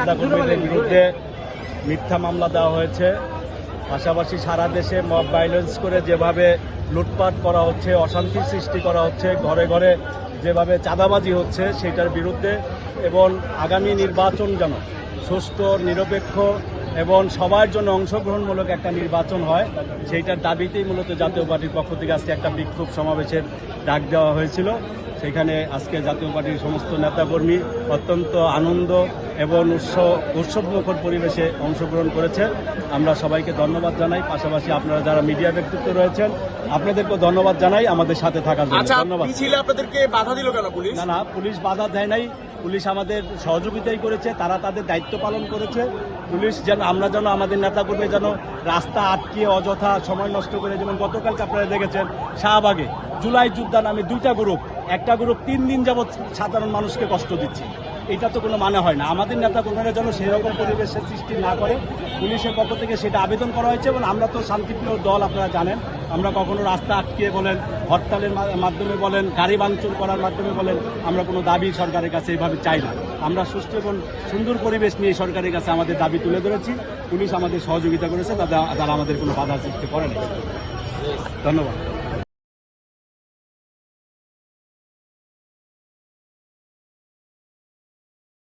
নেতাকর্মীদের বিরুদ্ধে মিথ্যা মামলা দেওয়া হয়েছে। পাশাপাশি সারা দেশে মব ভাইলেন্স করে যেভাবে লুটপাট করা হচ্ছে, অশান্তি সৃষ্টি করা হচ্ছে, ঘরে ঘরে যেভাবে চাঁদাবাজি হচ্ছে, সেটার বিরুদ্ধে এবং আগামী নির্বাচন যেন সুষ্ঠু, নিরপেক্ষ এবং সবার জন্য অংশগ্রহণমূলক একটা নির্বাচন হয়, সেইটার দাবিতেই মূলত জাতীয় পার্টির পক্ষ থেকে আজকে একটা বিক্ষোভ সমাবেশের ডাক দেওয়া হয়েছিল। সেখানে আজকে জাতীয় পার্টির সমস্ত নেতাকর্মী অত্যন্ত আনন্দ এবং উৎসব উৎসবমুখর পরিবেশে অংশগ্রহণ করেছে আমরা সবাইকে ধন্যবাদ জানাই। পাশাপাশি আপনারা যারা মিডিয়া ব্যক্তিত্ব রয়েছেন আপনাদেরকেও ধন্যবাদ জানাই আমাদের সাথে থাকার জন্য। আচ্ছা ধন্যবাদ। আপনাদেরকে বাধা দিল কেন পুলিশ? না না পুলিশ বাধা দেয় নাই। পুলিশ আমাদের সহযোগিতাই করেছে তারা তাদের দায়িত্ব পালন করেছে। পুলিশ যেন আমরা যেন আমাদের নেতাকর্মী যেন রাস্তা আটকিয়ে অযথা সময় নষ্ট করে যেমন গতকালকে আপনারা দেখেছেন শাহবাগে জুলাই যোদ্ধা নামে দুইটা গ্রুপ একটা গ্রুপ তিন দিন যাবৎ সাধারণ মানুষকে কষ্ট দিচ্ছে। এটা তো কোনো মানে হয় না। আমাদের নেতা কর্মীরা যেন সেই রকম পরিবেশের সৃষ্টি না করে, পুলিশের পক্ষ থেকে সেটা আবেদন করা হয়েছে এবং আমরা তো শান্তিপ্রিয় দল, আপনারা জানেন। আমরা কখনো রাস্তা আটকিয়ে বলেন, হরতালের মাধ্যমে বলেন, গাড়ি ভাঙচুর করার মাধ্যমে বলেন, আমরা কোনো দাবি সরকারের কাছে এইভাবে চাই না। আমরা সুস্থ এবং সুন্দর পরিবেশ নিয়ে সরকারের কাছে আমাদের দাবি তুলে ধরেছি। পুলিশ আমাদের সহযোগিতা করেছে তারা আমাদের কোনো বাধা সৃষ্টি করেনি। ধন্যবাদ।